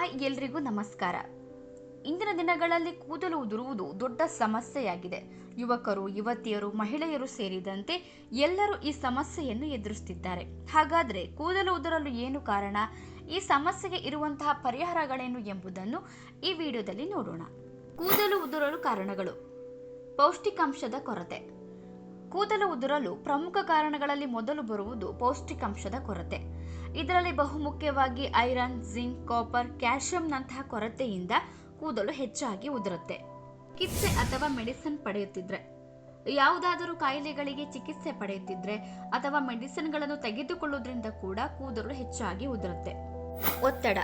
Hi ಎಲ್ರಿಗೂ ನಮಸ್ಕಾರ. ಇಂದಿನ ದಿನಗಳಲ್ಲಿ ಕೂದಲು ಉದುರುವುದು ದೊಡ್ಡ ಸಮಸ್ಯೆಯಾಗಿದೆ. ಯುವಕರು, ಯುವತಿಯರು, ಮಹಿಳೆಯರು ಸೇರಿದಂತೆ ಎಲ್ಲರೂ ಈ ಸಮಸ್ಯೆಯನ್ನು ಎದುರಿಸುತ್ತಿದ್ದಾರೆ ಹಾಗಾದ್ರೆ ಕೂದಲು ಉದುರಲು ಏನು ಕಾರಣ? ಈ ಸಮಸ್ಯೆಗೆ ಇರುವಂತಹ ಪರಿಹಾರಗಳೇನು ಎಂಬುದನ್ನು ಈ ವಿಡಿಯೋದಲ್ಲಿ ನೋಡೋಣ. ಕೂದಲು ಉದುರಲು ಕಾರಣಗಳು. ಪೌಷ್ಟಿಕಾಂಶದ ಕೊರತೆ. ಕೂದಲು ಉದುರಲು ಪ್ರಮುಖ ಕಾರಣಗಳಲ್ಲಿ ಮೊದಲು ಬರುವುದು ಪೌಷ್ಟಿಕಾಂಶದ ಕೊರತೆ. ಇದರಲ್ಲಿ ಬಹುಮುಖ್ಯವಾಗಿ ಐರನ್, ಜಿಂಕ್, ಕಾಪರ್ ಕ್ಯಾಲ್ಶಿಯಂನಂತಹ ಕೊರತೆಯಿಂದ ಕೂದಲು ಹೆಚ್ಚಾಗಿ ಉದುರುತ್ತೆ. ಚಿಕಿತ್ಸೆ ಅಥವಾ ಮೆಡಿಸಿನ್ ಪಡೆಯುತ್ತಿದ್ರೆ, ಯಾವುದಾದರೂ ಕಾಯಿಲೆಗಳಿಗೆ ಚಿಕಿತ್ಸೆ ಪಡೆಯುತ್ತಿದ್ರೆ ಅಥವಾ ಮೆಡಿಸಿನ್ಗಳನ್ನು ತೆಗೆದುಕೊಳ್ಳುವುದರಿಂದ ಕೂಡ ಕೂದಲು ಹೆಚ್ಚಾಗಿ ಉದುರುತ್ತೆ. ಒತ್ತಡ.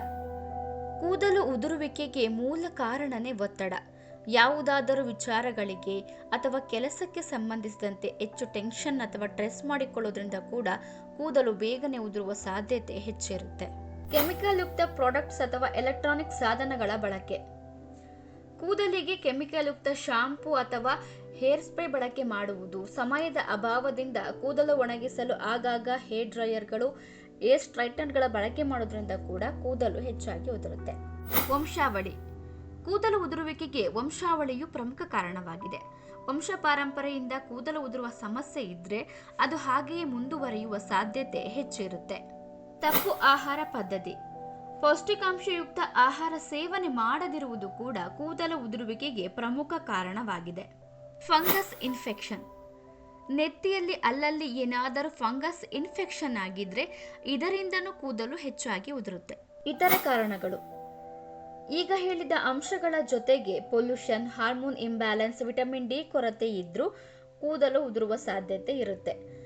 ಕೂದಲು ಉದುರುವಿಕೆಗೆ ಮೂಲ ಕಾರಣನೇ ಒತ್ತಡ. ಯಾವುದಾದರೂ ವಿಚಾರಗಳಿಗೆ ಅಥವಾ ಕೆಲಸಕ್ಕೆ ಸಂಬಂಧಿಸಿದಂತೆ ಹೆಚ್ಚು ಟೆನ್ಷನ್ ಅಥವಾ ಸ್ಟ್ರೆಸ್ ಮಾಡಿಕೊಳ್ಳೋದ್ರಿಂದ ಕೂಡ ಕೂದಲು ಬೇಗನೆ ಉದುರುವ ಸಾಧ್ಯತೆ ಹೆಚ್ಚಿರುತ್ತೆ. ಕೆಮಿಕಲ್ ಯುಕ್ತ ಪ್ರಾಡಕ್ಟ್ಸ್ ಅಥವಾ ಎಲೆಕ್ಟ್ರಾನಿಕ್ ಸಾಧನಗಳ ಬಳಕೆ. ಕೂದಲಿಗೆ ಕೆಮಿಕಲ್ ಯುಕ್ತ ಶಾಂಪೂ ಅಥವಾ ಹೇರ್ ಸ್ಪ್ರೇ ಬಳಕೆ ಮಾಡುವುದು. ಸಮಯದ ಅಭಾವದಿಂದ ಕೂದಲು ಒಣಗಿಸಲು ಆಗಾಗ ಹೇರ್ ಡ್ರೈಯರ್ಗಳು ಏರ್ ಸ್ಟ್ರೈಟನ್ಗಳ ಬಳಕೆ ಮಾಡೋದ್ರಿಂದ ಕೂಡ ಕೂದಲು ಹೆಚ್ಚಾಗಿ ಉದುರುತ್ತೆ. ವಂಶಾವಳಿ. ಕೂದಲು ಉದುರುವಿಕೆಗೆ ವಂಶಾವಳಿಯು ಪ್ರಮುಖ ಕಾರಣವಾಗಿದೆ. ವಂಶ ಪಾರಂಪರೆಯಿಂದ ಕೂದಲು ಉದುರುವ ಸಮಸ್ಯೆ ಇದ್ರೆ ಅದು ಹಾಗೆಯೇ ಮುಂದುವರಿಯುವ ಸಾಧ್ಯತೆ ಹೆಚ್ಚಿರುತ್ತೆ. ತಪ್ಪು ಆಹಾರ ಪದ್ಧತಿ. ಪೌಷ್ಟಿಕಾಂಶಯುಕ್ತ ಆಹಾರ ಸೇವನೆ ಮಾಡದಿರುವುದು ಕೂಡ ಕೂದಲು ಉದುರುವಿಕೆಗೆ ಪ್ರಮುಖ ಕಾರಣವಾಗಿದೆ. Fungus infection. ನೆತ್ತಿಯಲ್ಲಿ ಅಲ್ಲಲ್ಲಿ ಏನಾದರೂ ಫಂಗಸ್ ಇನ್ಫೆಕ್ಷನ್ ಆಗಿದ್ರೆ ಇದರಿಂದನೂ ಕೂದಲು ಹೆಚ್ಚಾಗಿ ಉದುರುತ್ತೆ. ಇತರ ಕಾರಣಗಳು. ಈಗ ಹೇಳಿದ ಅಂಶಗಳ ಜೊತೆಗೆ pollution, hormone imbalance, vitamin D ಕೊರತೆ ಇದ್ರೂ ಕೂದಲು ಉದುರುವ ಸಾಧ್ಯತೆ ಇರುತ್ತೆ.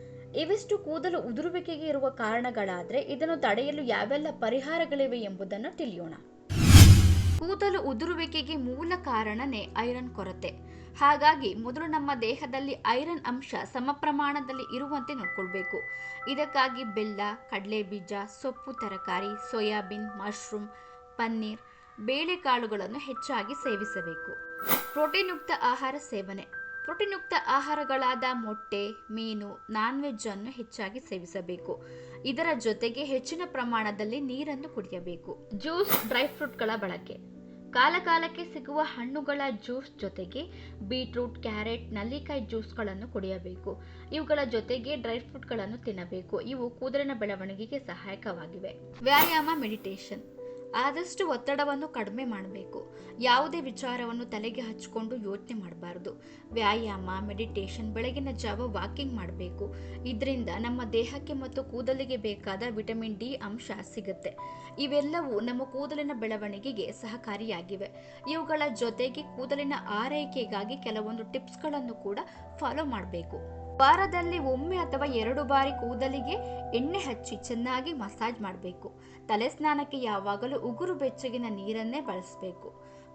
ಇವಿಷ್ಟು ಕೂದಲು ಉದುರುವಿಕೆಗೆ ಇರುವ ಕಾರಣಗಳಾದರೆ ಇದನ್ನು ತಡೆಯಲು ಯಾವೆಲ್ಲ ಪರಿಹಾರಗಳಿವೆ ಎಂಬುದನ್ನು ತಿಳಿಯೋಣ. ಕೂದಲು ಉದುರುವಿಕೆಗೆ ಮೂಲ ಕಾರಣನೇ ಐರನ್ ಕೊರತೆ. ಹಾಗಾಗಿ ಮೊದಲು ನಮ್ಮ ದೇಹದಲ್ಲಿ ಐರನ್ ಅಂಶ ಸಮ ಪ್ರಮಾಣದಲ್ಲಿ ಇರುವಂತೆ ನೋಡ್ಕೊಳ್ಬೇಕು. ಇದಕ್ಕಾಗಿ ಬೆಲ್ಲ ಕಡಲೆ ಬೀಜ ಸೊಪ್ಪು, ತರಕಾರಿ, ಸೋಯಾಬೀನ್, ಮಶ್ರೂಮ್, ಪನ್ನೀರ್ ಬೇಳೆಕಾಳುಗಳನ್ನು ಹೆಚ್ಚಾಗಿ ಸೇವಿಸಬೇಕು. ಪ್ರೋಟೀನ್ ಯುಕ್ತ ಆಹಾರ ಸೇವನೆ. ಪ್ರೋಟೀನ್ ಯುಕ್ತ ಆಹಾರಗಳಾದ ಮೊಟ್ಟೆ, ಮೀನು ನಾನ್ ವೆಜ್ ಅನ್ನು ಹೆಚ್ಚಾಗಿ ಸೇವಿಸಬೇಕು. ಇದರ ಜೊತೆಗೆ ಹೆಚ್ಚಿನ ಪ್ರಮಾಣದಲ್ಲಿ ನೀರನ್ನು ಕುಡಿಯಬೇಕು. ಜ್ಯೂಸ್, ಡ್ರೈ ಫ್ರೂಟ್ಗಳ ಬಳಕೆ. ಕಾಲಕಾಲಕ್ಕೆ ಸಿಗುವ ಹಣ್ಣುಗಳ ಜ್ಯೂಸ್ ಜೊತೆಗೆ ಬೀಟ್ರೂಟ್, ಕ್ಯಾರೆಟ್, ನಲ್ಲಿಕಾಯಿ ಜ್ಯೂಸ್ಗಳನ್ನು ಕುಡಿಯಬೇಕು. ಇವುಗಳ ಜೊತೆಗೆ ಡ್ರೈ ಫ್ರೂಟ್ಗಳನ್ನು ತಿನ್ನಬೇಕು. ಇವು ಕೂದಲಿನ ಬೆಳವಣಿಗೆಗೆ ಸಹಾಯಕವಾಗಿವೆ. ವ್ಯಾಯಾಮ, ಮೆಡಿಟೇಷನ್. ಆದಷ್ಟು ಒತ್ತಡವನ್ನು ಕಡಿಮೆ ಮಾಡಬೇಕು. ಯಾವುದೇ ವಿಚಾರವನ್ನು ತಲೆಗೆ ಹಚ್ಚಿಕೊಂಡು ಯೋಚನೆ ಮಾಡಬಾರ್ದು. ವ್ಯಾಯಾಮ ಮೆಡಿಟೇಷನ್ ಬೆಳಗಿನ ಜಾವ ವಾಕಿಂಗ್ ಮಾಡಬೇಕು. ಇದರಿಂದ ನಮ್ಮ ದೇಹಕ್ಕೆ ಮತ್ತು ಕೂದಲಿಗೆ ಬೇಕಾದ ವಿಟಮಿನ್ ಡಿ ಅಂಶ ಸಿಗುತ್ತೆ. ಇವೆಲ್ಲವೂ ನಮ್ಮ ಕೂದಲಿನ ಬೆಳವಣಿಗೆಗೆ ಸಹಕಾರಿಯಾಗಿವೆ. ಇವುಗಳ ಜೊತೆಗೆ ಕೂದಲಿನ ಆರೈಕೆಗಾಗಿ ಕೆಲವೊಂದು ಟಿಪ್ಸ್ಗಳನ್ನು ಕೂಡ ಫಾಲೋ ಮಾಡಬೇಕು. ವಾರದಲ್ಲಿ ಒಮ್ಮೆ ಅಥವಾ ಎರಡು ಬಾರಿ ಕೂದಲಿಗೆ ಎಣ್ಣೆ ಹಚ್ಚಿ ಚೆನ್ನಾಗಿ ಮಸಾಜ್ ಮಾಡಬೇಕು. ತಲೆ ಸ್ನಾನಕ್ಕೆ ಯಾವಾಗಲೂ ಉಗುರು ಬೆಚ್ಚಗಿನ ನೀರನ್ನೇ ಬಳಸಬೇಕು.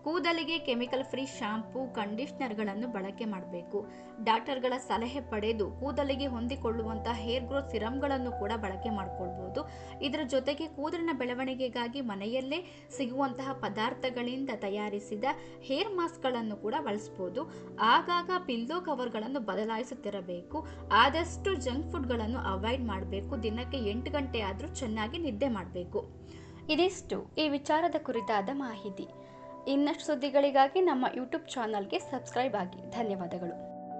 ಕೂದಲಿಗೆ ಕೆಮಿಕಲ್ ಫ್ರೀ ಶಾಂಪೂ ಕಂಡೀಷ್ನರ್ಗಳನ್ನು ಬಳಕೆ ಮಾಡಬೇಕು. ಡಾಕ್ಟರ್ಗಳ ಸಲಹೆ ಪಡೆದು ಕೂದಲಿಗೆ ಹೊಂದಿಕೊಳ್ಳುವಂಥ ಹೇರ್ ಗ್ರೋತ್ ಸಿರಮ್ಗಳನ್ನು ಕೂಡ ಬಳಕೆ ಮಾಡಿಕೊಳ್ಬೋದು. ಇದರ ಜೊತೆಗೆ ಕೂದಲಿನ ಬೆಳವಣಿಗೆಗಾಗಿ ಮನೆಯಲ್ಲೇ ಸಿಗುವಂತಹ ಪದಾರ್ಥಗಳಿಂದ ತಯಾರಿಸಿದ ಹೇರ್ ಮಾಸ್ಕ್ಗಳನ್ನು ಕೂಡ ಬಳಸ್ಬೋದು. ಆಗಾಗ ಪಿಲ್ಲೋ ಕವರ್ಗಳನ್ನು ಬದಲಾಯಿಸುತ್ತಿರಬೇಕು. ಆದಷ್ಟು ಜಂಕ್ ಫುಡ್ಗಳನ್ನು ಅವಾಯ್ಡ್ ಮಾಡಬೇಕು. ದಿನಕ್ಕೆ ಎಂಟು ಗಂಟೆ ಆದರೂ ಚೆನ್ನಾಗಿ ನಿದ್ದೆ ಮಾಡಬೇಕು. ಇದಿಷ್ಟು ಈ ವಿಚಾರದ ಕುರಿತಾದ ಮಾಹಿತಿ. ಇನ್ನಷ್ಟು ಸುದ್ದಿಗಳಿಗಾಗಿ ನಮ್ಮ ಯೂಟ್ಯೂಬ್ ಚಾನಲ್ಗೆ ಸಬ್ಸ್ಕ್ರೈಬ್ ಆಗಿ. ಧನ್ಯವಾದಗಳು.